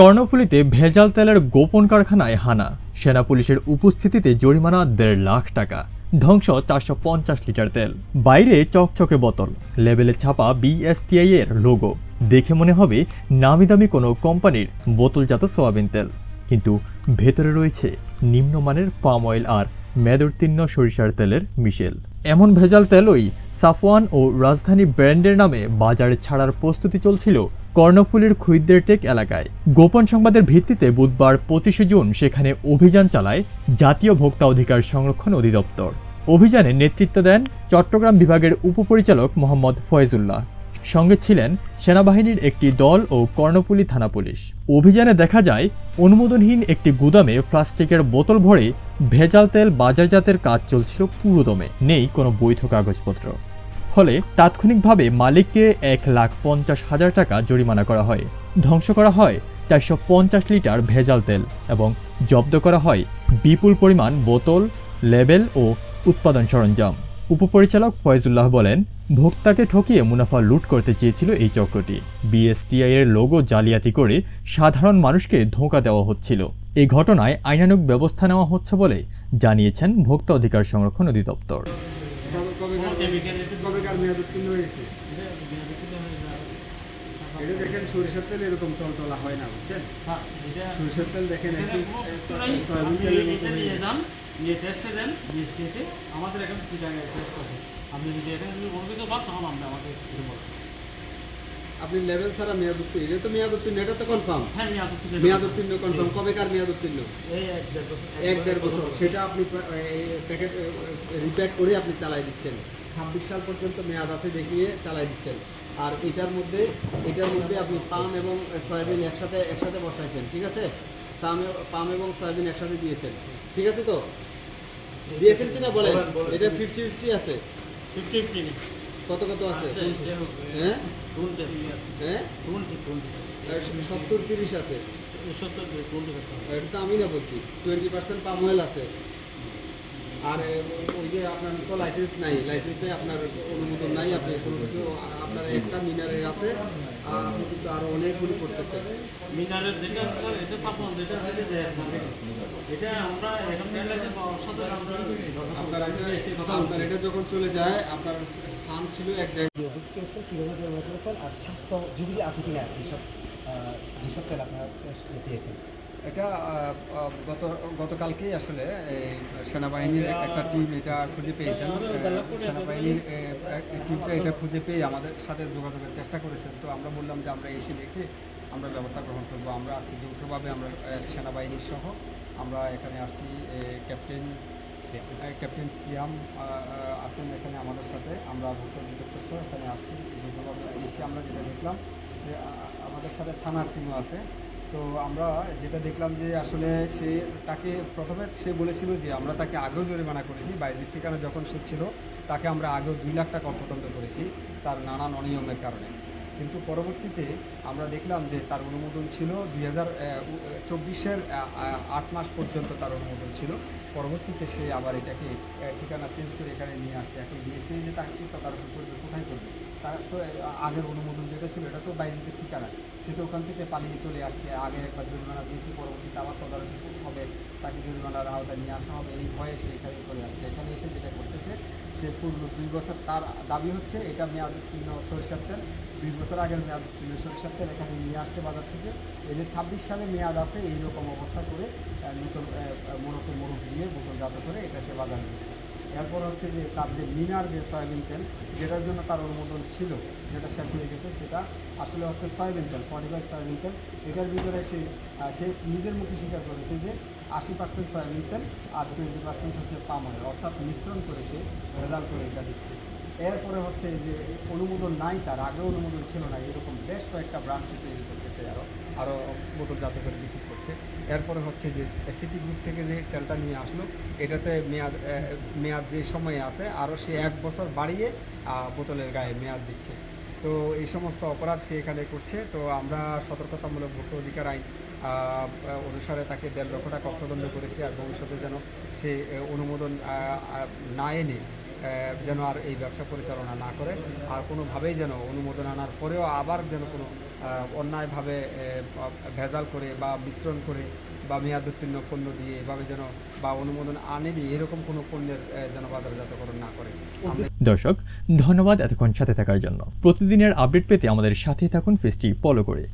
কর্ণফুলীতে ভেজাল তেলের গোপন কারখানায় হানা। সেনা পুলিশের উপস্থিতিতে জরিমানা দেড় লাখ টাকা। ধ্বংস চারশো পঞ্চাশ লিটার তেল। বাইরে চকচকে বোতল। লেবেলে ছাপা বিএসটিআই এর লোগো দেখে মনে হবে নামি দামি কোনো কোম্পানির বোতলজাত সোয়াবিন তেল। কিন্তু ভেতরে রয়েছে নিম্নমানের পাম অয়েল আর মেদোত্তীর্ণ সরিষার তেলের মিশেল। এমন ভেজাল তেলই সাফওয়ান ও রাজধানী ব্র্যান্ডের নামে বাজারে ছাড়ার প্রস্তুতি চলছিল কর্ণফুলীর খুইদ্দের টেক এলাকায়। গোপন সংবাদের ভিত্তিতে বুধবার পঁচিশে জুন সেখানে অভিযান চালায় জাতীয় ভোক্তা অধিকার সংরক্ষণ অধিদপ্তর। অভিযানে নেতৃত্ব দেন চট্টগ্রাম বিভাগের উপপরিচালক মোহাম্মদ ফয়েজুল্লাহ। সঙ্গে ছিলেন সেনাবাহিনীর একটি দল ও কর্ণফুলী থানা পুলিশ। অভিযানে দেখা যায়, অনুমোদনহীন একটি গুদামে প্লাস্টিকের বোতল ভরে ভেজাল তেল বাজারজাতের কাজ চলছিল পুরোদমে। নেই কোনো বৈধ কাগজপত্র। ফলে তাৎক্ষণিকভাবে মালিককে এক লাখ পঞ্চাশ হাজার টাকা জরিমানা করা হয়। ধ্বংস করা হয় চারশো পঞ্চাশ লিটার ভেজাল তেল এবং জব্দ করা হয় বিপুল পরিমাণ বোতল, লেবেল ও উৎপাদন সরঞ্জাম। উপপরিচালক ফয়জুল্লাহ বলেন, ভোক্তাকে ঠকিয়ে মুনাফা লুট করতে চেয়েছিল এই চক্রটি। বিএসটিআই এর লোগো জালিয়াতি করে সাধারণ মানুষকে ধোঁকা দেওয়া হচ্ছিল। এই ঘটনায় আইনানুক ব্যবস্থা নেওয়া হচ্ছে বলে জানিয়েছেন ভোক্তা অধিকার সংরক্ষণ অধিদপ্তর। মেয়াদ উত্তীর্ণ হয়েছে এটা দেখেন সরিষার তেল এরকম টলটলা হয় না বুঝছেন? সরিষার তেল দেখেন হয়ে। নিয়ে টেস্টে দেন আমাদের এখানে চিটাঙ্গে টেস্ট করে আপনি যদি এখানে যদি অনুমোদিত পান তখন আমরা আমাকে বলবেন। আপনি লেভেল ছাড়া মেয়াদ উত্তীর্ণ এটা তো মেয়াদ উত্তীর্ণ এটা তো কনফার্ম হ্যাঁ মেয়াদ উত্তীর্ণ। মেয়াদ উত্তীর্ণ কনফার্ম কবেকার মেয়াদ উত্তীর্ণ এক দেড় বছর সেটা আপনি প্যাকেট রিপ্যাক করে আপনি চালাই দিচ্ছেন। ছাব্বিশ সাল পর্যন্ত মেয়াদ আছে দেখিয়ে চালাই দিচ্ছেন। আর এটার মধ্যে এটার মধ্যে আপনি পাম এবং সয়াবিন একসাথে একসাথে বসাইছেন ঠিক আছে? পাম এবং সয়াবিন একসাথে দিয়েছেন। ঠিক আছে তো? দিয়েছেন কিনা বলেন এটা ফিফটি ফিফটি আছে। ফিফটি ফিফটি কত কত আছে? হ্যাঁ? হ্যাঁ? সত্তর তিরিশ আছে। সত্তর এটা তো আমি না বলছি। টোয়েন্টি পার্সেন্ট পাম অয়েল আছে। আর ওই যে আপনার তো লাইসেন্স নাই লাইসেন্সে আপনার অনুমোদন নাই আপনি কোনো কিছু আপনার একটা মিনারের আছে আর আপনি কিন্তু আরও অনেকগুলি করতেছেন। মিনারের যেটা এটা সাপোজ যেটা দেয় আপনাকে। এটা আমরা এখন লাইসেন্স সাথে আমরা আপনার আপনার এটা যখন চলে যায় আপনার স্থান ছিল এক জায়গায়। অভিযোগ পেয়েছেন কীভাবে ব্যবহার করেছেন আর স্বাস্থ্য ঝুঁকি আছে কিনা যেসব আহ, যেসব আপনারা পেয়েছেন? এটা গত, গতকালকেই আসলে সেনাবাহিনীর একটা টিম এটা খুঁজে পেয়েছেন। সেনাবাহিনীর টিমটা এটা খুঁজে পেয়ে আমাদের সাথে যোগাযোগের চেষ্টা করেছেন। তো আমরা বললাম যে আমরা এসে দেখে আমরা ব্যবস্থা গ্রহণ করব। আমরা আজকে যৌথভাবে আমরা সেনাবাহিনীর সহ আমরা এখানে আসছি। ক্যাপ্টেন ক্যাপ্টেন সিয়াম আছেন এখানে আমাদের সাথে। আমরা ভোক্তা অধিদপ্তর সহ এখানে আসছি। যৌথভাবে এসে আমরা যেটা দেখলাম যে আমাদের সাথে থানার টিমও আছে। তো আমরা যেটা দেখলাম যে আসলে সে তাকে প্রথমে সে বলেছিল যে আমরা তাকে আগেও জরিমানা করেছি, বাইরের ঠিকানা যখন সে ছিল, তাকে আমরা আগেও দুই লাখ টাকা অর্থদণ্ড করেছি তার নানান অনিয়মের কারণে। কিন্তু পরবর্তীতে আমরা দেখলাম যে তার অনুমোদন ছিল দুই হাজার চব্বিশের আট মাস পর্যন্ত তার অনুমোদন ছিল। পরবর্তীতে সে আবার এটাকে ঠিকানা চেঞ্জ করে এখানে নিয়ে আসছে। এখন জিএসটি যে তাকে তার করবে কোথায় করবে? তার তো আগের অনুমোদন যেটা ছিল, এটা তো বাইরের ঠিকানা। সে তো ওখান থেকে পালিয়ে চলে আসছে। আগে একবার জরিমানা দিয়েছি, পরবর্তীতে আবার তদারকি হবে, তাকে জরিমানার আওতায় নিয়ে আসা হবে। এই ভয়ে সে এখানে চলে আসছে। এখানে এসে যেটা করতেছে, সে পূর্ণ দুই বছর, তার দাবি হচ্ছে, এটা মেয়াদ উত্তীর্ণ সরিষার তেল। দুই বছর আগের মেয়াদ উত্তীর্ণ সরিষার তেল এখানে নিয়ে আসছে বাজার থেকে। এই যে ছাব্বিশ সালে মেয়াদ আছে, এইরকম অবস্থা করে নতুন মোড়কে মোড়ক দিয়ে বোতলজাত করে এটা সে বাজার নিচ্ছে এরপর হচ্ছে যে তার যে মিনার যে সয়াবিন তেল, যেটার জন্য তার অনুমোদন ছিল, যেটা শেষ হয়ে গেছে, সেটা আসলে হচ্ছে সয়াবিন তেল ফর্টিফাইড সয়াবিন তেল। এটার ভিতরে সে সে নিজের মুখে স্বীকার করেছে যে আশি পার্সেন্ট সয়াবিন তেল আর টোয়েন্টি পার্সেন্ট হচ্ছে পাম অয়েল, অর্থাৎ মিশ্রণ করে সে রেজাল্ট করে এটা দিচ্ছে। এরপরে হচ্ছে যে অনুমোদন নাই, তার আগে অনুমোদন ছিল না, এরকম বেশ কয়েকটা ব্রাঞ্চ তৈরি করতেছে আরও আরও বোতলজাত করে বিক্রি করছে এরপরে হচ্ছে যে এসিটি গ্রুপ থেকে যে তেলটা নিয়ে আসলো, এটাতে মেয়াদ মেয়াদ যে সময়ে আছে আরও সে এক বছর বাড়িয়ে বোতলের গায়ে মেয়াদ দিচ্ছে। তো এই সমস্ত অপরাধ সে এখানে করছে। তো আমরা সতর্কতামূলক ভোক্তা অধিকার আইন অনুসারে তাকে দেড় লক্ষ টাকা অর্থদণ্ড করেছি, আর ভবিষ্যতে যেন সে অনুমোদন না এনে যেন আর এই ব্যবসা পরিচালনা না করে, আর কোনোভাবেই যেন অনুমোদন আনার পরেও আবার যেন কোনো অন্যায়ভাবে ভেজাল করে বা মিশ্রণ করে বা মেয়াদ উত্তীর্ণ পণ্য দিয়ে এভাবে যেন বা অনুমোদন আনেনি, এরকম কোনো পণ্যের যেন বাজারজাতকরণ না করে। দর্শক, ধন্যবাদ এতক্ষণ সাথে থাকার জন্য। প্রতিদিনের আপডেট পেতে আমাদের সাথে থাকুন ফেসটি ফলো করে।